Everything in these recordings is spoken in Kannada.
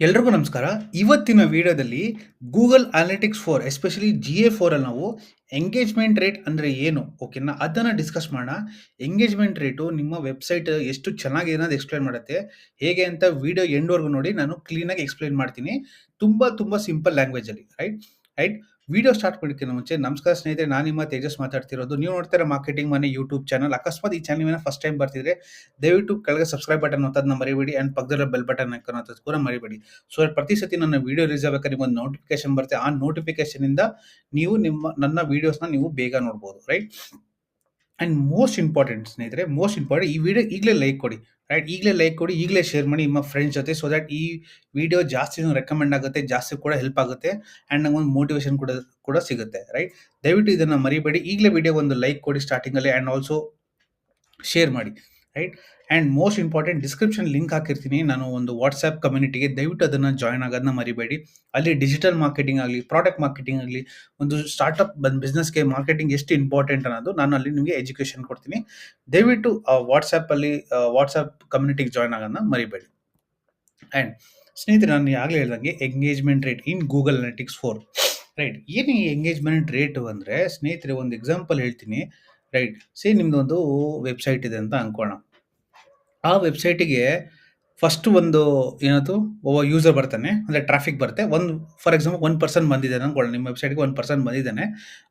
ಎಲ್ರಿಗೂ ನಮಸ್ಕಾರ. ಇವತ್ತಿನ ವಿಡಿಯೋದಲ್ಲಿ Google analytics four, especially G A ಫೋರಲ್ಲಿ ನಾವು ಎಂಗೇಜ್‌ಮೆಂಟ್ ರೇಟ್ ಅಂದ್ರೆ ಏನು? ಓಕೆನಾ? ಅದನ್ನ ಡಿಸ್ಕಸ್ ಮಾಡೋಣ. ಎಂಗೇಜ್‌ಮೆಂಟ್ ರೇಟು ನಿಮ್ಮ ವೆಬ್‌ಸೈಟ್ ಎಷ್ಟು ಚೆನ್ನಾಗಿದೆ ಅನ್ನೋದು ಎಕ್ಸ್ಪ್ಲೈನ್ ಮಾಡುತ್ತೆ. ಹೇಗೆ ಅಂತ ವಿಡಿಯೋ ಎಂಡ್‌ವರೆಗೂ ನೋಡಿ ನಾನು ಕ್ಲೀನಾಗಿ ಎಕ್ಸ್ಪ್ಲೈನ್ ಮಾಡ್ತೀನಿ. ತುಂಬಾ ತುಂಬಾ ಸಿಂಪಲ್ ಲ್ಯಾಂಗ್ವೇಜ್ ಅಲ್ಲಿ ರೈಟ್? ರೈಟ್? ವಿಡಿಯೋ ಸ್ಟಾರ್ಟ್ ಮಾಡೋಕ್ಕಿಂತ ಮುಂಚೆ ನಮಸ್ಕಾರ ಸ್ನೇಹಿತರೆ, ನಾನು ನಿಮ್ಮ ತೇಜಸ್ ಮಾತಾಡ್ತಿರೋದು. ನೀವು ನೋಡ್ತಾರೆ ಮಾರ್ಕೆಟಿಂಗ್ ಮನೆ ಯೂಟ್ಯೂಬ್ ಚಾನಲ್. ಅಕಸ್ಮಾತ್ ಈ ಚಾನಲ್ ಫಸ್ಟ್ ಟೈಮ್ ಬರ್ತಿದ್ರೆ, ದಯವಿಟ್ಟು ಕೆಳಗೆ ಸಬ್ಸ್ಕ್ರೈಬ್ ಬಟನ್ ಒತ್ತೋದನ್ನ ಮರಿಬೇಡಿ ಅಂಡ್ ಪಕ್ಕದ ಬೆಲ್ ಬಟನ್ ಹಾಕೋದು ಕೂಡ ಮರಿಬೇಡಿ. ಸೊ ಪ್ರತಿ ಸತಿ ನನ್ನ ವಿಡಿಯೋ ರಿಲೀಸ್ ನಿಮಗೆ ಒಂದು ನೋಟಿಫಿಕೇಶನ್ ಬರುತ್ತೆ. ಆ ನೋಟಿಫಿಕೇಶನ್ ಇಂದ ನೀವು ನಿಮ್ಮ, ನನ್ನ ವೀಡಿಯೋಸ್ನ ನೀವು ಬೇಗ ನೋಡ್ಬೋದು ರೈಟ್? ಅಂಡ್ ಮೋಸ್ಟ್ ಇಂಪಾರ್ಟೆಂಟ್ ಸ್ನೇಹಿತರೆ ಮೋಸ್ಟ್ ಇಂಪಾರ್ಟೆಂಟ್ ಈ ವಿಡಿಯೋ ಈಗಲೇ ಲೈಕ್ ಕೊಡಿ. ರೈಟ್? ಈಗಲೇ ಲೈಕ್ ಕೊಡಿ, ಈಗಲೇ ಶೇರ್ ಮಾಡಿ ನಿಮ್ಮ ಫ್ರೆಂಡ್ಸ್ ಜೊತೆ ಸೊ ದಟ್ ಈ ವಿಡಿಯೋ ಜಾಸ್ತಿ ರೆಕಮೆಂಡ್ ಆಗುತ್ತೆ, ಜಾಸ್ತಿ ಕೂಡ ಹೆಲ್ಪ್ ಆಗುತ್ತೆ ಆ್ಯಂಡ್ ನಂಗೆ ಒಂದು ಮೋಟಿವೇಶನ್ ಕೂಡ ಕೂಡ ಸಿಗುತ್ತೆ ರೈಟ್? ದಯವಿಟ್ಟು ಇದನ್ನು ಮರಿಬೇಡಿ. ಈಗಲೇ ವಿಡಿಯೋ ಒಂದು ಲೈಕ್ ಕೊಡಿ ಸ್ಟಾರ್ಟಿಂಗಲ್ಲಿ ಆ್ಯಂಡ್ ಆಲ್ಸೋ ಶೇರ್ ಮಾಡಿ right? And most important description link ಹಾಕಿರ್ತೀನಿ. ನಾನು ಒಂದು ವಾಟ್ಸ್ಆ್ಯಪ್ ಕಮ್ಯುನಿಟಿಗೆ ದಯವಿಟ್ಟು ಅದನ್ನು ಜಾಯ್ನ್ ಆಗೋದನ್ನ ಮರಿಬೇಡಿ. ಅಲ್ಲಿ ಡಿಜಿಟಲ್ ಮಾರ್ಕೆಟಿಂಗ್ ಆಗಲಿ, ಪ್ರಾಡಕ್ಟ್ ಮಾರ್ಕೆಟಿಂಗ್ ಆಗಲಿ, ಒಂದು ಸ್ಟಾರ್ಟ್‌ಅಪ್ ಬಂದು ಬಿಸ್ನೆಸ್‌ಗೆ ಮಾರ್ಕೆಟಿಂಗ್ ಎಷ್ಟು ಇಂಪಾರ್ಟೆಂಟ್ ಅನ್ನೋದು ನಾನು ಅಲ್ಲಿ ನಿಮಗೆ ಎಜುಕೇಷನ್ ಕೊಡ್ತೀನಿ. ದಯವಿಟ್ಟು ವಾಟ್ಸ್ಆ್ಯಪಲ್ಲಿ ವಾಟ್ಸ್ಆ್ಯಪ್ ಕಮ್ಯುನಿಟಿಗೆ ಜಾಯ್ನ್ ಆಗೋದನ್ನ ಮರಿಬೇಡಿ. ಆ್ಯಂಡ್ ಸ್ನೇಹಿತರೆ ನಾನು ಆಗಲೇ ಹೇಳ್ದಂಗೆ engagement rate in Google analytics four right? ಏನು ಈ ಎಂಗೇಜ್‌ಮೆಂಟ್ ರೇಟ್ ಅಂದರೆ ಸ್ನೇಹಿತರೆ ಒಂದು ಎಕ್ಸಾಂಪಲ್ ಹೇಳ್ತೀನಿ ರೈಟ್? ಸೇ ನಿಮ್ದೊಂದು ವೆಬ್‌ಸೈಟ್ ಇದೆ ಅಂತ ಅನ್ಕೋಣ. ಆ ವೆಬ್‌ಸೈಟಿಗೆ ಫಸ್ಟ್ ಒಂದು ಏನದು ಒಬ್ಬ ಯೂಸರ್ ಬರ್ತಾನೆ. ಅಂದರೆ ಟ್ರಾಫಿಕ್ ಬರುತ್ತೆ. ಒಂದು ಫಾರ್ ಎಕ್ಸಾಂಪಲ್ ಒನ್ ಪರ್ಸನ್ ಬಂದಿದ್ದಾನೆ ಅನ್ಕೊಳ್ಳಿ ನಿಮ್ಮ ವೆಬ್‌ಸೈಟ್‌ಗೆ ಒನ್ ಪರ್ಸನ್ ಬಂದಿದ್ದಾನೆ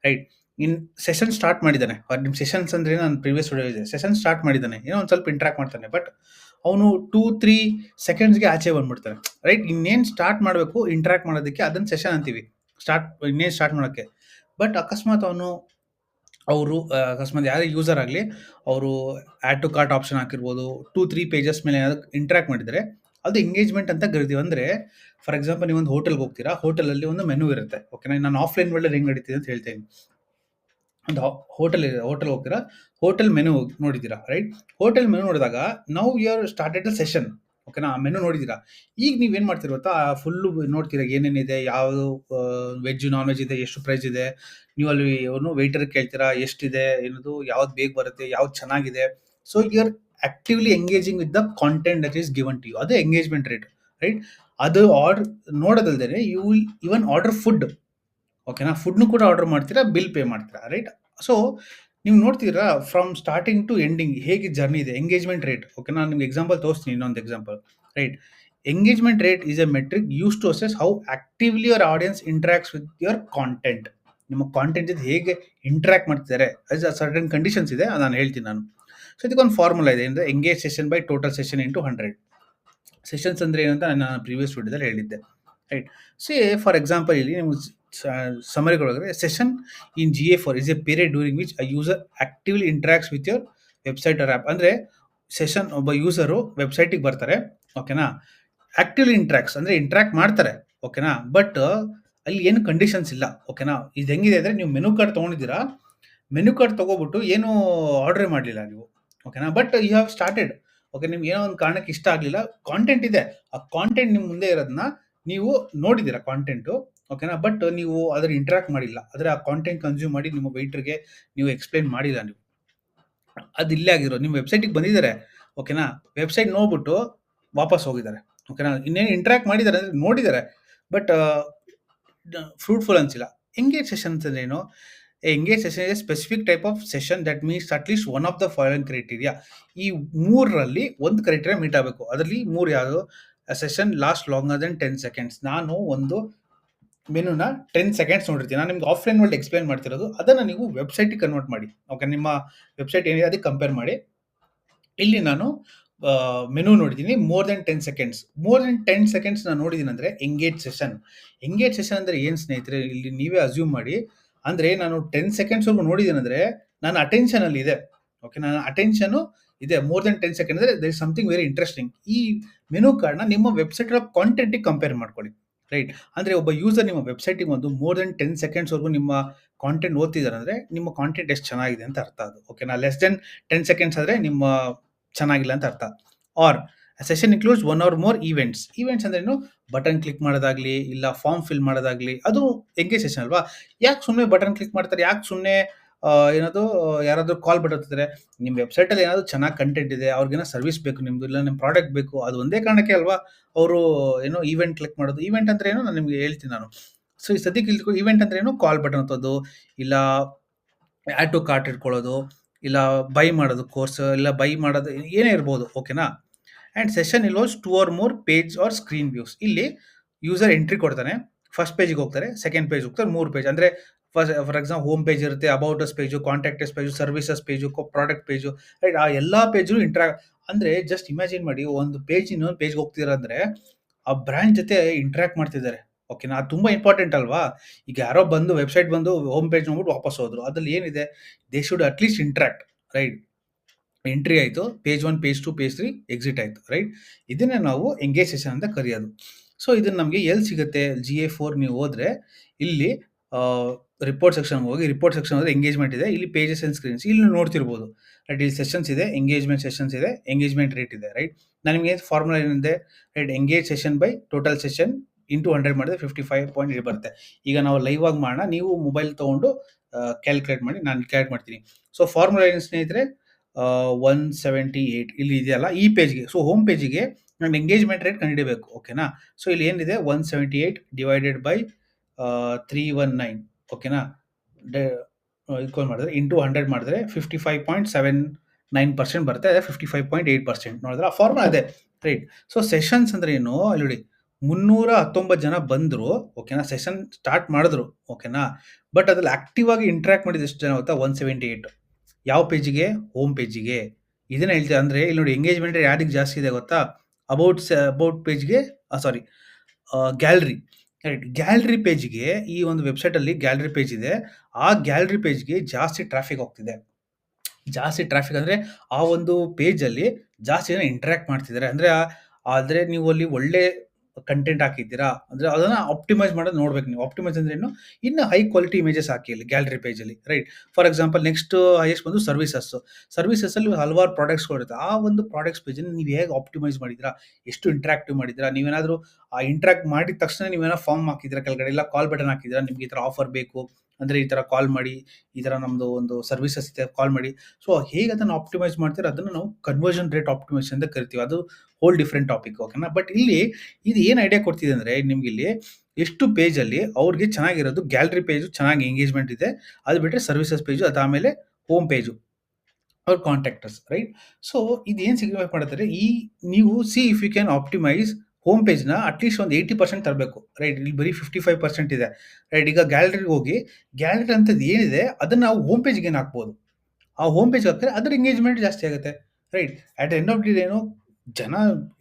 ರೈಟ್? ಇನ್ ಸೆಷನ್ ಸ್ಟಾರ್ಟ್ ಮಾಡಿದ್ದಾನೆ. ನಿಮ್ಮ ಸೆಷನ್ಸ್ ಅಂದ್ರೆ ನಾನು ಪ್ರೀವಿಯಸ್ ವಿಡಿಯೋ ಇದೆ. ಸೆಷನ್ ಸ್ಟಾರ್ಟ್ ಮಾಡಿದ್ದಾನೆ. ಏನೋ ಒಂದು ಸ್ವಲ್ಪ ಇಂಟ್ರಾಕ್ಟ್ ಮಾಡ್ತಾನೆ. ಬಟ್ ಅವನು 2, 3 ಸೆಕೆಂಡ್ಸ್‌ಗೆ ಆಚೆ ಬಂದ್ಬಿಡ್ತಾನೆ. ರೈಟ್? ಇನ್ನೇನು ಸ್ಟಾರ್ಟ್ ಮಾಡಬೇಕು ಇಂಟ್ರಾಕ್ಟ್ ಮಾಡೋದಕ್ಕೆ ಅದನ್ನು ಸೆಷನ್ ಅಂತೀವಿ. ಸ್ಟಾರ್ಟ್ ಇನ್ನೇನು ಸ್ಟಾರ್ಟ್ ಮಾಡೋಕ್ಕೆ. ಬಟ್ ಅಕಸ್ಮಾತ್ ಅವನು ಅವರು ಅಕಸ್ಮಾತ್ ಯಾರೇ ಯೂಸರ್ ಆಗಲಿ ಅವರು ಆ್ಯಡ್ ಟು ಕಾರ್ಟ್ ಆಪ್ಷನ್ ಹಾಕಿರ್ಬೋದು. 2, 3 ಪೇಜಸ್ ಮೇಲೆ ಏನಾದ್ರು ಇಂಟರಾಕ್ಟ್ ಮಾಡಿದರೆ ಅದು ಎಂಗೇಜ್‌ಮೆಂಟ್ ಅಂತ ಕರಿತೀವಿ. ಅಂದರೆ ಫಾರ್ ಎಕ್ಸಾಂಪಲ್ ನೀವೊಂದು ಹೋಟೆಲ್‌ಗೆ ಹೋಗ್ತೀರಾ. ಹೋಟೆಲಲ್ಲಿ ಒಂದು ಮೆನು ಇರುತ್ತೆ. ಓಕೆನಾ? ನಾನು ಆಫ್‌ಲೈನ್ ವರ್ಲ್ಡಲ್ಲಿ ಹೆಂಗೆ ನಡೀತಿದೆ ಅಂತ ಹೇಳ್ತೇನೆ. ಒಂದು ಹೋಟೆಲ್ ಇದೆ. ಹೋಟೆಲ್ ಹೋಗ್ತೀರಾ. ಹೋಟೆಲ್ ಮೆನು ನೋಡಿದ್ದೀರಾ ರೈಟ್? ಹೋಟೆಲ್ ಮೆನು ನೋಡಿದಾಗ now you are started a session ಓಕೆನಾ? ಆ ಮೆನು ನೋಡಿದ್ದೀರಾ. ಈಗ ನೀವು ಏನು ಮಾಡ್ತೀರಾ ಗೊತ್ತಾ? ಫುಲ್ಲು ನೋಡ್ತೀರಾ ಏನೇನಿದೆ, ಯಾವುದು ವೆಜ್, ನಾನ್ ವೆಜ್ ಇದೆ, ಎಷ್ಟು ಪ್ರೈಸ್ ಇದೆ. ನೀವು ಅಲ್ಲಿ ಅವನು ವೆಯ್ಟರ್ ಕೇಳ್ತೀರಾ ಎಷ್ಟಿದೆ, ಏನದು ಯಾವ್ದು ಬೇಗ ಬರುತ್ತೆ, ಯಾವ್ದು ಚೆನ್ನಾಗಿದೆ. So you are actively engaging with the content that is given to you. ಅದೇ ಎಂಗೇಜ್‌ಮೆಂಟ್ ರೇಟ್ ರೈಟ್? ಅದು order ನೋಡೋದಲ್ದೇ you will even order food ಓಕೆನಾ? ಫುಡ್‌ನು ಕೂಡ ಆರ್ಡರ್ ಮಾಡ್ತೀರಾ, ಬಿಲ್ ಪೇ ಮಾಡ್ತೀರಾ ರೈಟ್? ಸೊ ನೀವು ನೋಡ್ತೀರಾ ಫ್ರಮ್ ಸ್ಟಾರ್ಟಿಂಗ್ ಟು ಎಂಡಿಂಗ್ ಹೇಗೆ ಜರ್ನಿ ಇದೆ. ಎಂಗೇಜ್‌ಮೆಂಟ್ ರೇಟ್ ಓಕೆ ನಾನು ನಿಮ್ಗೆ ಎಕ್ಸಾಂಪಲ್ ತೋರಿಸ್ತೀನಿ, ಇನ್ನೊಂದು example right? Engagement rate is a metric use to assess how actively your audience interacts with your content. ನಿಮ್ಮ ಕಾಂಟೆಂಟ್ ಜೊತೆ ಹೇಗೆ ಇಂಟ್ರಾಕ್ಟ್ ಮಾಡ್ತಿದ್ದಾರೆ. ಆಸ್ ಅ ಸರ್ಟನ್ ಕಂಡೀಷನ್ಸ್ ಇದೆ ನಾನು ಹೇಳ್ತೀನಿ ನಾನು. ಸೊ ಇದಕ್ಕೊಂದು ಫಾರ್ಮುಲಾ ಇದೆ. ಅಂದರೆ engage session by total session into 100 sessions ಅಂದ್ರೆ ಏನಂತ ನಾನು ಪ್ರೀವಿಯಸ್ ವಿಡಿಯೋದಲ್ಲಿ ಹೇಳಿದ್ದೆ ರೈಟ್? ಸಿ ಫಾರ್ ಎಕ್ಸಾಂಪಲ್ ಇಲ್ಲಿ ನಿಮ್ಗೆ ಕೊಡೋದಾದ್ರೆ session in G A four is a period during which a user actively interacts with your website or app ಅಂದರೆ ಸೆಷನ್ ಒಬ್ಬ ಯೂಸರು ವೆಬ್‌ಸೈಟಿಗೆ ಬರ್ತಾರೆ ಓಕೆನಾ? ಆಕ್ಟಿವ್ಲಿ ಇಂಟರಾಕ್ಟ್ಸ್ ಅಂದರೆ ಇಂಟರಾಕ್ಟ್ ಮಾಡ್ತಾರೆ ಓಕೆನಾ? ಬಟ್ ಅಲ್ಲಿ ಏನು ಕಂಡೀಷನ್ಸ್ ಇಲ್ಲ ಓಕೆನಾ? ಇದು ಹೆಂಗಿದೆ ಅಂದರೆ, ನೀವು ಮೆನು ಕಾರ್ಡ್ ತೊಗೊಂಡಿದ್ದೀರಾ ಮೆನು ಕಾರ್ಡ್ ತಗೋಬಿಟ್ಟು ಏನು ಆರ್ಡ್ರೇ ಮಾಡಲಿಲ್ಲ ನೀವು ಓಕೆನಾ? But you have started okay ನಿಮ್ಗೆ ಏನೋ ಒಂದು ಕಾರಣಕ್ಕೆ ಇಷ್ಟ ಆಗಲಿಲ್ಲ. ಕಾಂಟೆಂಟ್ ಇದೆ. ಆ ಕಾಂಟೆಂಟ್ ನಿಮ್ಮ ಮುಂದೆ ಇರೋದನ್ನ ನೀವು ನೋಡಿದ್ದೀರಾ ಕಾಂಟೆಂಟು ಓಕೆನಾ? ಬಟ್ ನೀವು ಅದರ ಇಂಟ್ರಾಕ್ಟ್ ಮಾಡಿಲ್ಲ. ಅಂದ್ರೆ ಆ ಕಾಂಟೆಂಟ್ ಕನ್ಸ್ಯೂಮ್ ಮಾಡಿ ನಿಮ್ಮ ವೈಟ್ರಿಗೆ ನೀವು ಎಕ್ಸ್‌ಪ್ಲೇನ್ ಮಾಡಿಲ್ಲ ನೀವು. ಅದು ಇಲ್ಲೇ ಆಗಿರೋ ನಿಮ್ಮ ವೆಬ್‌ಸೈಟಿಗೆ ಬಂದಿದ್ದಾರೆ ಓಕೆನಾ? ವೆಬ್‌ಸೈಟ್ ನೋಡ್ಬಿಟ್ಟು ವಾಪಸ್ ಹೋಗಿದ್ದಾರೆ ಓಕೆನಾ? ಇನ್ನೇನು ಇಂಟ್ರಾಕ್ಟ್ ಮಾಡಿದ್ದಾರೆ ಅಂದ್ರೆ ನೋಡಿದ್ದಾರೆ. ಬಟ್ ಫ್ರೂಟ್‌ಫುಲ್ ಅನ್ಸಿಲ್ಲ. ಎಂಗೇಜ್ ಸೆಷನ್ಸ್ ಅಂದ್ರೆ ಏನು? Engage session a specific type of session that means at least one of the following criteria. ಈ ಮೂರರಲ್ಲಿ ಒಂದು ಕ್ರೈಟೀರಿಯಾ ಮೀಟ್ ಆಗಬೇಕು. ಅದರಲ್ಲಿ ಮೂರು ಯಾವುದು? Session last longer than 10 seconds. ನಾನು ಒಂದು ಮೆನುನ 10 ಸೆಕೆಂಡ್ಸ್ ನೋಡಿರ್ತೀನಿ. ನಾನು ನಿಮ್ಗೆ ಆಫ್‌ಲೈನ್ ವರ್ಲ್ಡ್ ಎಕ್ಸ್ಪ್ಲೈನ್ ಮಾಡ್ತಿರೋದು. ಅದನ್ನ ನೀವು ವೆಬ್ಸೈಟ್ ಕನ್ವರ್ಟ್ ಮಾಡಿ. ಓಕೆ ನಿಮ್ಮ ವೆಬ್‌ಸೈಟ್ ಏನಿದೆ ಅದಕ್ಕೆ ಕಂಪೇರ್ ಮಾಡಿ. ಇಲ್ಲಿ ನಾನು ಮೆನು ನೋಡಿದ್ದೀನಿ more than 10 seconds. More than 10 seconds ನಾನು ನೋಡಿದ್ದೀನಿ ಅಂದರೆ ಎಂಗೇಜ್ ಸೆಷನ್. ಎಂಗೇಜ್ ಸೆಷನ್ ಅಂದರೆ ಏನು ಸ್ನೇಹಿತರೆ? ಇಲ್ಲಿ ನೀವೇ ಅಸ್ಯೂಮ್ ಮಾಡಿ. ಅಂದರೆ ನಾನು 10 ಸೆಕೆಂಡ್ಸ್‌ವರೆಗೂ ನೋಡಿದ್ದೀನಿ ಅಂದರೆ ನನ್ನ ಅಟೆನ್ಷನ್ ಅಲ್ಲಿ ಇದೆ. ಓಕೆ ನನ್ನ ಅಟೆನ್ಷನು ಇದೆ. ಮೋರ್ ದೆನ್ 10 ಸೆಕೆಂಡ್ ಅಂದರೆ there is something very interesting ಈ ಮೆನು ಕಾರ್ಡ್‌ನ ನಿಮ್ಮ ವೆಬ್‌ಸೈಟ್ ಕಾಂಟೆಂಟ್‌ಗೆ ಕಂಪೇರ್ ಮಾಡ್ಕೊಳ್ಳಿ ರೈಟ್? ಅಂದ್ರೆ ಒಬ್ಬ ಯೂಸರ್ ನಿಮ್ಮ ವೆಬ್ಸೈಟಿಗೆ ಬಂದು ಮೋರ್ ದೆನ್ 10 ಸೆಕೆಂಡ್ಸ್‌ವರೆಗೂ ನಿಮ್ಮ ಕಾಂಟೆಂಟ್ ಓದ್ತಿದ್ದಾರೆ ಅಂದ್ರೆ ನಿಮ್ಮ ಕಾಂಟೆಂಟ್ ಎಷ್ಟು ಚೆನ್ನಾಗಿದೆ ಅಂತ ಅರ್ಥ ಅದು. ಓಕೆನಾ? ಲೆಸ್ ದೆನ್ 10 ಸೆಕೆಂಡ್ಸ್ ಆದ್ರೆ ನಿಮ್ಮ ಚೆನ್ನಾಗಿಲ್ಲ ಅಂತ ಅರ್ಥ. Or session includes one or more events. Events ಅಂದ್ರೆ ಏನು ಬಟನ್ ಕ್ಲಿಕ್ ಮಾಡೋದಾಗಲಿ, ಇಲ್ಲ ಫಾರ್ಮ್ ಫಿಲ್ ಮಾಡೋದಾಗಲಿ, ಅದು ಎಂಗೇಜ್ ಸೆಷನ್ ಅಲ್ವಾ? ಯಾಕೆ ಸುಮ್ಮನೆ ಬಟನ್ ಕ್ಲಿಕ್ ಮಾಡ್ತಾರೆ? ಯಾಕೆ ಸುಮ್ಮನೆ ಏನದು ಯಾರಾದರೂ ಕಾಲ್ ಬರುತ್ತಿದ್ರೆ ನಿಮ್ಮ ವೆಬ್ಸೈಟಲ್ಲಿ ಏನಾದರೂ ಚೆನ್ನಾಗಿ ಕಂಟೆಂಟ್ ಇದೆ, ಅವ್ರಿಗೇನೋ ಸರ್ವಿಸ್ ಬೇಕು ನಿಮ್ಮದು ಇಲ್ಲ ನಿಮ್ಮ ಪ್ರಾಡಕ್ಟ್ ಬೇಕು, ಅದು ಒಂದೇ ಕಾರಣಕ್ಕೆ ಅಲ್ವಾ ಅವರು ಏನೋ ಈವೆಂಟ್ ಕ್ಲಿಕ್ ಮಾಡೋದು? ಈವೆಂಟ್ ಅಂದ್ರೆ ಏನು? ನಾನು ನಿಮಗೆ ಹೇಳ್ತೀನಿ ನಾನು. ಸೊ ಈ ಸದ್ಯಕ್ಕೆ ಇಲ್ಲಿ ಈವೆಂಟ್ ಅಂದ್ರೆ ಏನು? ಕಾಲ್ ಬಟನ್ ಅಂತದ್ದು ಇಲ್ಲ ಆ್ಯಡ್ ಟು ಕಾರ್ಟ್ ಇಟ್ಕೊಳ್ಳೋದು, ಇಲ್ಲ ಬೈ ಮಾಡೋದು ಕೋರ್ಸ್ ಇಲ್ಲ ಬೈ ಮಾಡೋದು, ಏನೇ ಇರ್ಬೋದು ಓಕೆನಾ and session ಇಲ್ವಾಸ್ two or more page or screen views ಇಲ್ಲಿ ಯೂಸರ್ ಎಂಟ್ರಿ ಕೊಡ್ತಾನೆ ಫಸ್ಟ್ ಪೇಜಿಗೆ ಹೋಗ್ತಾರೆ ಸೆಕೆಂಡ್ ಪೇಜ್ ಹೋಗ್ತಾರೆ, ಮೂರು ಪೇಜ್ ಅಂದರೆ first for example home page ಇರುತ್ತೆ about us page contact us page services page product page right ಆ ಎಲ್ಲ ಪೇಜು ಇಂಟ್ರಾ ಅಂದರೆ ಜಸ್ಟ್ ಇಮ್ಯಾಜಿನ್ ಮಾಡಿ, ಒಂದು ಪೇಜ್ ಇನ್ನೊಂದು ಪೇಜ್ಗೆ ಹೋಗ್ತೀರಾ ಅಂದರೆ ಆ ಬ್ರ್ಯಾಂಡ್ ಜೊತೆ ಇಂಟ್ರ್ಯಾಕ್ಟ್ ಮಾಡ್ತಿದ್ದಾರೆ ಓಕೆನಾ ಅದು ತುಂಬ ಇಂಪಾರ್ಟೆಂಟ್ ಅಲ್ವಾ? ಈಗ ಯಾರೋ ಬಂದು ವೆಬ್ಸೈಟ್ ಬಂದು ಹೋಮ್ ಪೇಜ್ ನೋಡ್ಬಿಟ್ಟು ವಾಪಸ್ ಹೋದ್ರು, ಅದ್ರಲ್ಲಿ ಏನಿದೆ? They should at least interact right entry ಆಯಿತು page one page two page three exit ಆಯಿತು ರೈಟ್ ಇದನ್ನೇ ನಾವು ಎಂಗೇಜ್ ಸೆಷನ್ ಅಂತ ಕರೆಯೋದು. ಸೊ ಇದನ್ನು ನಮಗೆ ಎಲ್ಲಿ ಸಿಗುತ್ತೆ? ಜಿ ಎ ಫೋರ್ ನೀವು ಹೋದರೆ, ಇಲ್ಲಿ ರಿಪೋರ್ಟ್ ಸೆಕ್ಷನ್ಗೆ ಹೋಗಿ ರಿಪೋರ್ಟ್ ಸೆಕ್ಷನ್ ಹೋದ್ರೆ ಎಂಗೇಜ್ಮೆಂಟ್ ಇದೆ. ಇಲ್ಲಿ ಪೇಜಸ್ ಆ್ಯಂಡ್ ಸ್ಕ್ರೀನ್ಸ್ ಇಲ್ಲಿ ನೋಡ್ತಿರ್ಬೋದು. ರೈಟ್ ಇಲ್ಲಿ ಸೆಷನ್ಸ್ ಇದೆ ಎಂಗೇಜ್ಮೆಂಟ್ ಸೆಷನ್ಸ್ ಇದೆ ಎಂಗೇಜ್ಮೆಂಟ್ ರೇಟ್ ಇದೆ ರೈಟ್ ನನಗೆ ಫಾರ್ಮುಲಾ ಏನಿದೆ right engage session by total session into hundred ಮಾಡಿದ್ರೆ ಫಿಫ್ಟಿ ಫೈವ್ ಪಾಯಿಂಟ್ ಇಲ್ಲಿ ಬರುತ್ತೆ. ಈಗ ನಾವು ಲೈವ್ ಆಗಿ ಮಾಡೋಣ. ನೀವು ಮೊಬೈಲ್ ತೊಗೊಂಡು ಕ್ಯಾಲ್ಕುಲೇಟ್ ಮಾಡಿ ನಾನು ಕ್ಯಾಲ್ಕುಲೇಟ್ ಮಾಡ್ತೀನಿ. ಸೊ ಫಾರ್ಮುಲಾ ಏನು ಸ್ನೇಹಿತರೆ? ಒನ್ ಸೆವೆಂಟಿ ಏಯ್ಟ್ ಇಲ್ಲಿ ಇದೆಯಲ್ಲ, ಈ ಪೇಜ್ಗೆ ಸೊ ಹೋಮ್ ಪೇಜಿಗೆ ನಾನು ಎಂಗೇಜ್ಮೆಂಟ್ ರೇಟ್ ಕಂಡುಹಿಡಬೇಕು ಓಕೆನಾ ಸೊ ಇಲ್ಲಿ ಏನಿದೆ? One seventy eight divided by three one nine ಓಕೆನಾ? ಈಕ್ವಲ್ ಮಾಡಿದ್ರೆ ಇಂಟು ಹಂಡ್ರೆಡ್ ಮಾಡಿದ್ರೆ fifty five point seven nine percent ಬರುತ್ತೆ, ಅದೇ fifty five point eight percent ನೋಡಿದ್ರೆ? ಆ ಫಾರ್ಮುಲಾ ಅದೇ ರೈಟ್ ಸೊ ಸೆಷನ್ಸ್ ಅಂದ್ರೆ ಏನು? ಅಲ್ಲಿ ಮುನ್ನೂರ ಹತ್ತೊಂಬತ್ತು ಜನ ಬಂದರು, ಓಕೆನಾ? ಸೆಷನ್ ಸ್ಟಾರ್ಟ್ ಮಾಡಿದ್ರು, ಓಕೆನಾ? ಬಟ್ ಅದ್ರಲ್ಲಿ ಆಕ್ಟಿವ್ ಆಗಿ ಇಂಟ್ರಾಕ್ಟ್ ಮಾಡಿದ ಎಷ್ಟು ಜನ ಗೊತ್ತಾ? ಒನ್ ಸೆವೆಂಟಿ ಏಯ್ಟ್ ಯಾವ ಪೇಜಿಗೆ ಹೋಮ್ ಪೇಜಿಗೆ ಇದನ್ನ ಹೇಳ್ತೀವಿ ಅಂದರೆ ಇಲ್ಲಿ ನೋಡಿ ಎಂಗೇಜ್ಮೆಂಟ್ ಯಾರಿಗೆ ಜಾಸ್ತಿ ಇದೆ ಗೊತ್ತಾ? ಅಬೌಟ್ ಅಬೌಟ್ ಪೇಜ್ಗೆ ಸಾರಿ ಗ್ಯಾಲರಿ ರೈಟ್ ಗ್ಯಾಲರಿ ಪೇಜ್ಗೆ ಈ ಒಂದು ವೆಬ್ಸೈಟಲ್ಲಿ ಗ್ಯಾಲರಿ ಪೇಜ್ ಇದೆ. ಆ ಗ್ಯಾಲರಿ ಪೇಜ್ಗೆ ಜಾಸ್ತಿ ಟ್ರಾಫಿಕ್ ಹೋಗ್ತಿದೆ. ಜಾಸ್ತಿ ಟ್ರಾಫಿಕ್ ಅಂದರೆ ಆ ಒಂದು ಪೇಜಲ್ಲಿ ಜಾಸ್ತಿ ಜನ ಇಂಟ್ರ್ಯಾಕ್ಟ್ ಮಾಡ್ತಿದ್ದಾರೆ. ಅಂದರೆ, ಆದರೆ ನೀವು ಅಲ್ಲಿ ಒಳ್ಳೆ ಕಂಟೆಂಟ್ ಹಾಕಿದ್ದೀರಾ? ಅಂದರೆ ಅದನ್ನು ಆಪ್ಟಿಮೈಸ್ ಮಾಡೋದು ನೋಡ್ಬೇಕು ನೀವು. ಆಪ್ಟಿಮೈಸ್ ಅಂದ್ರೆ ಏನು? ಇನ್ನು ಹೈ ಕ್ವಾಲಿಟಿ ಇಮೇಜಸ್ ಹಾಕಿ ಇಲ್ಲಿ gallery ಪೇಜಲ್ಲಿ right for example next highest ಬಂದು ಸರ್ವಿಸಸ್ ಸರ್ವಿಸಸ್ಸಲ್ಲಿ ಹಲವಾರು ಪ್ರಾಡಕ್ಟ್ಸ್ಗಳಿರುತ್ತೆ ಆ ಒಂದು ಪ್ರಾಡಕ್ಟ್ಸ್ ಪೇಜನ್ನು ನೀವು ಹೇಗೆ ಆಪ್ಟಿಮೈಸ್ ಮಾಡಿದ್ದೀರಾ? ಎಷ್ಟು ಇಂಟ್ರಾಕ್ಟಿವ್ ಮಾಡಿದ್ದೀರಾ? ನೀವೇನಾದರೂ ಆ ಇಂಟ್ರಾಕ್ಟ್ ಮಾಡಿದ ತಕ್ಷಣ ನೀವೇನೋ ಫಾರ್ಮ್ ಹಾಕಿದ್ದೀರಾ ಕೆಳಗಡೆ? ಎಲ್ಲ ಕಾಲ್ ಬಟನ್ ಹಾಕಿದ್ದೀರಾ? ನಿಮ್ಗೆ ಈ ಥರ ಆಫರ್ ಬೇಕು. ಅಂದರೆ ಈ ಥರ ಕಾಲ್ ಮಾಡಿ, ಈ ಥರ ನಮ್ಮದು ಒಂದು ಸರ್ವಿಸಸ್ ಇದೆ ಕಾಲ್ ಮಾಡಿ. ಸೊ ಹೇಗೆ ಅದನ್ನು ಆಪ್ಟಿಮೈಸ್ ಮಾಡ್ತೀರೋ ಅದನ್ನು ನಾವು ಕನ್ವರ್ಷನ್ ರೇಟ್ ಆಪ್ಟಿಮೈಸ್ ಅಂತ ಕರಿತೀವಿ. ಅದು ಹೋಲ್ ಡಿಫ್ರೆಂಟ್ ಟಾಪಿಕ್ ಓಕೆನಾ ಬಟ್ ಇಲ್ಲಿ ಇದು ಏನು ಐಡಿಯಾ ಕೊಡ್ತಿದೆ ಅಂದರೆ, ನಿಮ್ಗೆ ಇಲ್ಲಿ ಎಷ್ಟು ಪೇಜಲ್ಲಿ ಅವ್ರಿಗೆ ಚೆನ್ನಾಗಿರೋದು ಗ್ಯಾಲರಿ ಪೇಜು ಚೆನ್ನಾಗಿ ಎಂಗೇಜ್ಮೆಂಟ್ ಇದೆ, ಅದು ಬಿಟ್ಟರೆ ಸರ್ವಿಸಸ್ ಪೇಜು ಆಮೇಲೆ ಹೋಮ್ ಪೇಜು ಅವ್ರ ಕಾಂಟ್ಯಾಕ್ಟರ್ಸ್ ರೈಟ್ ಸೊ ಇದು ಏನು ಸಿಗ್ನಿಫೈ ಮಾಡ್ತಾರೆ ಈ ನೀವು see if you can optimise home ಪೇಜ್ನ at least ಒಂದು ಏಯ್ಟಿ ಪರ್ಸೆಂಟ್ ತರಬೇಕು. ರೈಟ್ ಇಲ್ಲಿ ಬರೀ ಫಿಫ್ಟಿ ಫೈವ್ ಪರ್ಸೆಂಟ್ ಇದೆ. ರೈಟ್ ಈಗ ಗ್ಯಾಲರಿಗೆ ಹೋಗಿ ಗ್ಯಾಲರಿ ಅಂತದ್ದು ಏನಿದೆ, ಅದನ್ನು ನಾವು ಹೋಮ್ ಪೇಜ್ಗೆ ಏನು ಹಾಕ್ಬೋದು? ಆ ಹೋಮ್ ಪೇಜ್ ಹಾಕ್ತಾರೆ ಅದ್ರ ಎಂಗೇಜ್ಮೆಂಟ್ ಜಾಸ್ತಿ ಆಗುತ್ತೆ. Right at end of the ಏನು, ಜನ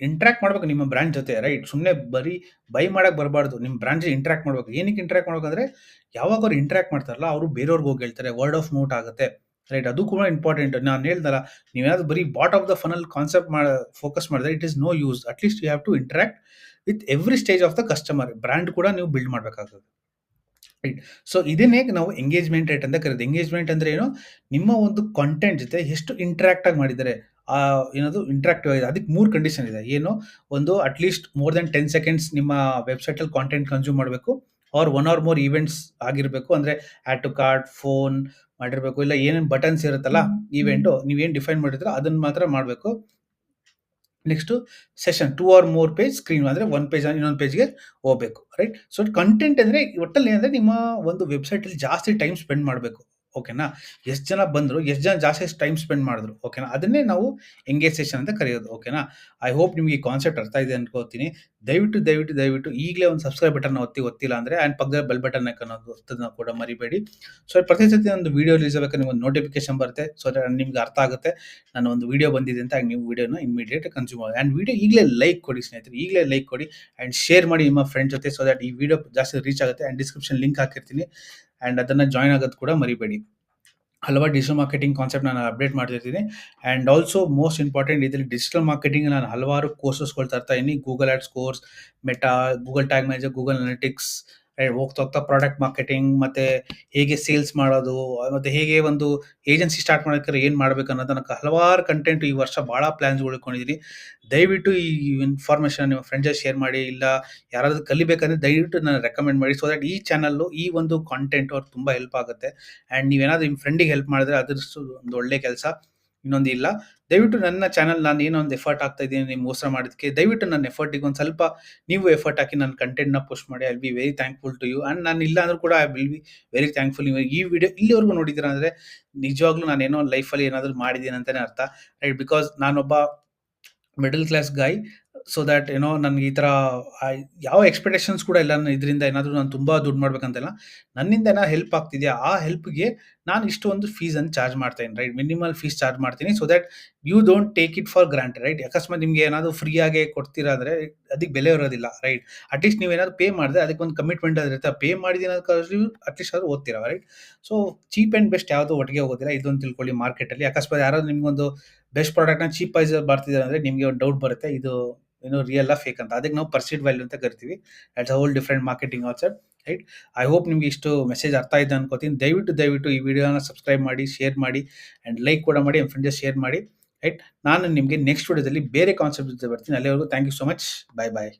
ಇಂಟ್ರಾಕ್ಟ್ ಮಾಡ್ಬೇಕು ನಿಮ್ಮ ಬ್ರ್ಯಾಂಡ್ ಜೊತೆ. ರೈಟ್ ಸುಮ್ಮನೆ ಬರೀ ಬೈ ಮಾಡಕ್ಕೆ ಬರಬಾರ್ದು. ನಿಮ್ಮ ಬ್ರ್ಯಾಂಡ್ ಜೊತೆ ಇಂಟ್ರಾಕ್ಟ್ ಮಾಡ್ಬೇಕು. ಏನಕ್ಕೆ ಇಂಟ್ರಾಕ್ಟ್ ಮಾಡ್ಬೇಕಂದ್ರೆ, ಯಾವಾಗ ಅವ್ರು ಇಂಟ್ರಾಕ್ಟ್ ಮಾಡ್ತಾರಲ್ಲ, ಅವರು ಬೇರೆಯವ್ರಿಗೆ ಹೋಗಿ ಹೇಳ್ತಾರೆ ವರ್ಡ್ ಆಫ್ ಮೌಟ್ ಆಗುತ್ತೆ. ರೈಟ್ ಅದು ಕೂಡ ಇಂಪಾರ್ಟೆಂಟ್ ನಾನು ಹೇಳ್ದಲ್ಲ ನೀವೇನಾದ್ರು ಬರೀ bot of the funnel concept ಮಾಡ ಫೋಕಸ್ ಮಾಡಿದ್ರೆ it is no use at least you have to interact with every stage of the customer brand ಕೂಡ ನೀವು ಬಿಲ್ಡ್ ಮಾಡಬೇಕಾಗ್ತದೆ. ರೈಟ್ ಸೊ ಇದನ್ನೇ ನಾವು ಎಂಗೇಜ್ಮೆಂಟ್ ರೇಟ್ ಅಂತ ಕರೀತೀವಿ. ಎಂಗೇಜ್ಮೆಂಟ್ ಅಂದ್ರೆ ಏನು? ನಿಮ್ಮ ಒಂದು ಕಾಂಟೆಂಟ್ ಜೊತೆ ಎಷ್ಟು ಇಂಟ್ರಾಕ್ಟ್ ಆಗಿ ಮಾಡಿದ್ದಾರೆ. ಆ, ಏನದು? ಇಂಟ್ರಾಕ್ಟಿವ್ ಆಗಿದೆ. ಅದಕ್ಕೆ ಮೂರು ಕಂಡೀಷನ್ ಇದೆ. ಏನು? ಒಂದು at least more than ten seconds ನಿಮ್ಮ ವೆಬ್ಸೈಟಲ್ಲಿ ಕಾಂಟೆಂಟ್ ಕನ್ಸ್ಯೂಮ್ ಮಾಡಬೇಕು. Or one or more events ಆಗಿರಬೇಕು. ಅಂದರೆ ಆ್ಯಡ್ ಟು ಕಾರ್ಡ್ ಫೋನ್ ಮಾಡಿರಬೇಕು. ಇಲ್ಲ ಏನೇನು ಬಟನ್ಸ್ ಇರುತ್ತಲ್ಲ ಈವೆಂಟು ಏನು ಡಿಫೈನ್ ಮಾಡಿದ್ರೆ ಅದನ್ನು ಮಾತ್ರ ಮಾಡಬೇಕು. Next session two or more page screen ಅಂದರೆ ಒನ್ ಪೇಜ್ ಇನ್ನೊಂದು ಪೇಜ್ಗೆ ಹೋಗಬೇಕು ರೈಟ್ ಸೊ ಕಂಟೆಂಟ್ ಅಂದರೆ ಒಟ್ಟಲ್ಲಿ ಏನಂದರೆ ನಿಮ್ಮ ಒಂದು ವೆಬ್ಸೈಟಲ್ಲಿ ಜಾಸ್ತಿ ಟೈಮ್ ಸ್ಪೆಂಡ್ ಮಾಡಬೇಕು. ಓಕೆನಾ ಎಷ್ಟು ಜನ ಬಂದರು, ಎಷ್ಟು ಜನ ಜಾಸ್ತಿ ಟೈಮ್ ಸ್ಪೆಂಡ್ ಮಾಡಿದ್ರು ಓಕೆನಾ ಅದನ್ನೇ ನಾವು ಎಂಗೇಜ್ ಸೆಷನ್ ಅಂತ ಕರೆಯೋದು ಓಕೆನಾ ಐ ಹೋಪ್ ನಿಮಗೆ ಈ ಕಾನ್ಸೆಪ್ಟ್ ಅರ್ಥ ಇದೆ ಅನ್ಕೋತೀನಿ. ದಯವಿಟ್ಟು ದಯವಿಟ್ಟು ದಯವಿಟ್ಟು ಈಗಲೇ ಒಂದು ಸಬ್ಸ್ಕ್ರೈಬ್ ಬಟನ್ ಒತ್ತಿ, ಒತ್ತಿಲ್ಲ ಅಂದರೆ ಆ್ಯಂಡ್ ಪಕ್ಕದಲ್ಲಿ ಬೆಲ್ ಬಟನ್ ಅದನ್ನು ಕೂಡ ಮರಿಬೇಡಿ. ಸೊ ಪ್ರತಿ ಸತಿ ಒಂದು ವೀಡಿಯೋ ರಿಲೀಸ್ ಆಗಬೇಕು ನಿಮ್ಗೆ ನೋಟಿಫಿಕೇಶನ್ ಬರುತ್ತೆ ಸೊ ನಿಮ್ಗೆ ಅರ್ಥ ಆಗುತ್ತೆ. ನಾನು ಒಂದು ವೀಡಿಯೋ ಬಂದಿದೆ ಅಂತ ನೀವು ವೀಡಿಯೋನ ಇಮಿಡಿಯೇಟ್ ಕನ್ಸ್ಯೂಮ್ ಮಾಡಿ. ಆ್ಯಂಡ್ ವೀಡಿಯೋ ಈಗಲೇ ಲೈಕ್ ಕೊಡಿ ಸ್ನೇಹಿತರೆ, ಈಗಲೇ ಲೈಕ್ ಕೊಡಿ. ಆ್ಯಂಡ್ ಶೇರ್ ಮಾಡಿ ನಿಮ್ಮ ಫ್ರೆಂಡ್ ಜೊತೆ ಸೊ ದಟ್ ಈ ವಿಡಿಯೋ ಜಾಸ್ತಿ ರೀಚ್ ಆಗುತ್ತೆ. ಆ್ಯಂಡ್ ಡಿಸ್ಕ್ರಿಪ್ಷನ್ ಲಿಂಕ್ ಹಾಕಿರ್ತೀನಿ. ಆ್ಯಂಡ್ ಅದನ್ನು ಜಾಯ್ನ್ ಆಗೋದು ಕೂಡ ಮರಿಬೇಡಿ. ಹಲವಾರು ಡಿಜಿಟಲ್ ಮಾರ್ಕೆಟಿಂಗ್ ಕಾನ್ಸೆಪ್ಟ್ ನಾನು ಅಪ್ಡೇಟ್ ಮಾಡ್ತಿರ್ತೀನಿ. ಆ್ಯಂಡ್ ಆಲ್ಸೋ ಮೋಸ್ಟ್ ಇಂಪಾರ್ಟೆಂಟ್ ಇದರಲ್ಲಿ ಡಿಜಿಟಲ್ ಮಾರ್ಕೆಟಿಂಗ್ ನಾನು ಹಲವಾರು ಕೋರ್ಸಸ್ಗಳು ತರ್ತಾ ಇದ್ದೀನಿ. Google ads course Meta Google tag manager Google analytics ಹೋಗ್ತಾ ಹೋಗ್ತಾ ಪ್ರಾಡಕ್ಟ್ ಮಾರ್ಕೆಟಿಂಗ್ ಮತ್ತೆ ಹೇಗೆ ಸೇಲ್ಸ್ ಮಾಡೋದು, ಮತ್ತೆ ಹೇಗೆ ಒಂದು ಏಜೆನ್ಸಿ ಸ್ಟಾರ್ಟ್ ಮಾಡೋಕ್ಕೆ ಏನು ಮಾಡಬೇಕು ಅನ್ನೋದನ್ನ ಹಲವಾರು ಕಂಟೆಂಟ್ ಈ ವರ್ಷ ಭಾಳ ಪ್ಲಾನ್ಸ್ ಉಳ್ಕೊಂಡಿದ್ದೀನಿ ದಯವಿಟ್ಟು ಈ ಇನ್ಫಾರ್ಮೇಷನ್ ನಿಮ್ಮ ಫ್ರೆಂಡ್ಸ್ ಶೇರ್ ಮಾಡಿ, ಇಲ್ಲ ಯಾರಾದರೂ ಕಲಿಬೇಕಂದ್ರೆ ದಯವಿಟ್ಟು ನಾನು ರೆಕಮೆಂಡ್ ಮಾಡಿ ಸೊ ದಟ್ ಈ ಚಾನಲ್ಲು ಈ ಒಂದು ಕಾಂಟೆಂಟ್ ಅವ್ರಿಗೆ ತುಂಬ ಹೆಲ್ಪ್ ಆಗುತ್ತೆ. ಆ್ಯಂಡ್ ನೀವೇನಾದರೂ ನಿಮ್ಮ ಫ್ರೆಂಡಿಗೆ ಹೆಲ್ಪ್ ಮಾಡಿದ್ರೆ ಅದರಷ್ಟು ಒಂದು ಒಳ್ಳೆ ಕೆಲಸ. ಇನ್ನೊಂದು ಇಲ್ಲ. ದಯವಿಟ್ಟು ನನ್ನ ಚಾನಲ್ ನಾನು ಏನೋ ಒಂದು ಎಫರ್ಟ್ ಆಗ್ತಾ ಇದ್ದೀನಿ ಮೋಸ ಮಾಡೋದಕ್ಕೆ ದಯವಿಟ್ಟು ನನ್ನ ಎಫರ್ಟಿಗೆ ಒಂದು ಸ್ವಲ್ಪ ನೀವು ಎಫರ್ಟ್ ಹಾಕಿ ನನ್ನ ಕಂಟೆಂಟ್ನ ಪೋಸ್ಟ್ ಮಾಡಿ. I be very thankful to you and ನಾನು ಇಲ್ಲ ಅಂದ್ರೂ ಕೂಡ I will be very thankful ಈ ವಿಡಿಯೋ ಇಲ್ಲಿವರೆಗೂ ನೋಡಿದ್ದೀರಾ ಅಂದರೆ ನಿಜವಾಗ್ಲೂ ನಾನು ಏನೋ ಲೈಫಲ್ಲಿ ಏನಾದರೂ ಮಾಡಿದ್ದೀನಿ ಅಂತಲೇ ಅರ್ಥ. ರೈಟ್ ಬಿಕಾಸ್ ನಾನೊಬ್ಬ middle class guy so that ಏನೋ ನನಗೆ ಈ ಥರ ಯಾವ ಎಕ್ಸ್ಪೆಕ್ಟೇಷನ್ಸ್ ಕೂಡ ಇಲ್ಲ. ನಾನು ಇದರಿಂದ ಏನಾದರೂ ನಾನು ತುಂಬ ದುಡ್ಡು ಮಾಡ್ಬೇಕಂತೆಲ್ಲ. ನನ್ನಿಂದ ಏನೋ ಹೆಲ್ಪ್ ಆಗ್ತಿದೆಯಾ? ಆ ಹೆಲ್ಪ್ಗೆ ನಾನು ಇಷ್ಟು ಒಂದು ಫೀಸನ್ನು ಚಾರ್ಜ್ ಮಾಡ್ತೇನೆ ರೈಟ್ ಮಿನಿಮಲ್ ಫೀಸ್ ಚಾರ್ಜ್ ಮಾಡ್ತೀನಿ. So that you don't take it for grant right ಅಕಸ್ಮಾತ್ ನಿಮಗೆ ಏನಾದರೂ ಫ್ರೀಯಾಗಿ ಕೊಡ್ತೀರಾ ಅದಕ್ಕೆ ಬೆಲೆ ಇರೋದಿಲ್ಲ ರೈಟ್ ಅಟ್ಲೀಸ್ಟ್ ನೀವು ಏನಾದರೂ ಪೇ ಮಾಡಿದ್ರೆ ಅದಕ್ಕೆ ಒಂದು ಕಮಿಟ್ಮೆಂಟ್ ಇರುತ್ತೆ. ಪೇ ಮಾಡಿದ್ದೀನಿ ಅಟ್ಲೀಸ್ಟ್ ಆದರೂ ಓದ್ತೀರಾ right so cheap and best ಯಾವುದೋ ಒಟ್ಟಿಗೆ ಹೋಗೋದಿಲ್ಲ. ಇದೊಂದು ತಿಳ್ಕೊಳ್ಳಿ ಮಾರ್ಕೆಟಲ್ಲಿ ಅಕಸ್ಮಾತ್ ಯಾರಾದ್ರು ನಿಮಗೊಂದು ಬೆಸ್ಟ್ ಪ್ರಾಡಕ್ಟ್ನ ಚೀಪ್ ಪ್ರೈಸ್ ಬರ್ತಿದ್ದಾರೆ ಅಂದರೆ ನಿಮಗೆ ಒಂದು ಡೌಟ್ ಬರುತ್ತೆ. ಇದು ಏನೋ ರಿಯಲ್ ಫೇಕ್ ಅಂತ. ಅದಕ್ಕೆ ನಾವು ಪರ್ಸಿಡ್ ವ್ಯಾಲ್ಯೂ ಅಂತ ಕರಿತೀವಿ. It's whole different marketing ಆಲ್ಸರ್ right I hope ನಿಮ್ಗೆ ಇಷ್ಟು ಮೆಸೇಜ್ ಅರ್ಥ ಆಯ್ತು ಅನ್ಕೋತೀನಿ. ದಯವಿಟ್ಟು ದಯವಿಟ್ಟು ಈ ವಿಡಿಯೋನ ಸಬ್ಸ್ಕ್ರೈಬ್ ಮಾಡಿ ಶೇರ್ ಮಾಡಿ ಆ್ಯಂಡ್ ಲೈಕ್ ಕೂಡ ಮಾಡಿ ಎಂ ಫ್ರೆಂಡ್ಸ್ ಶೇರ್ ಮಾಡಿ ರೈಟ್ ನಾನು ನಿಮಗೆ ನೆಕ್ಸ್ಟ್ ವಿಡಿಯೋದಲ್ಲಿ ಬೇರೆ ಕಾನ್ಸೆಪ್ಟ್ ಜೊತೆ ಬರ್ತೀನಿ. ಅಲ್ಲಿವರೆಗೂ thank you so much bye bye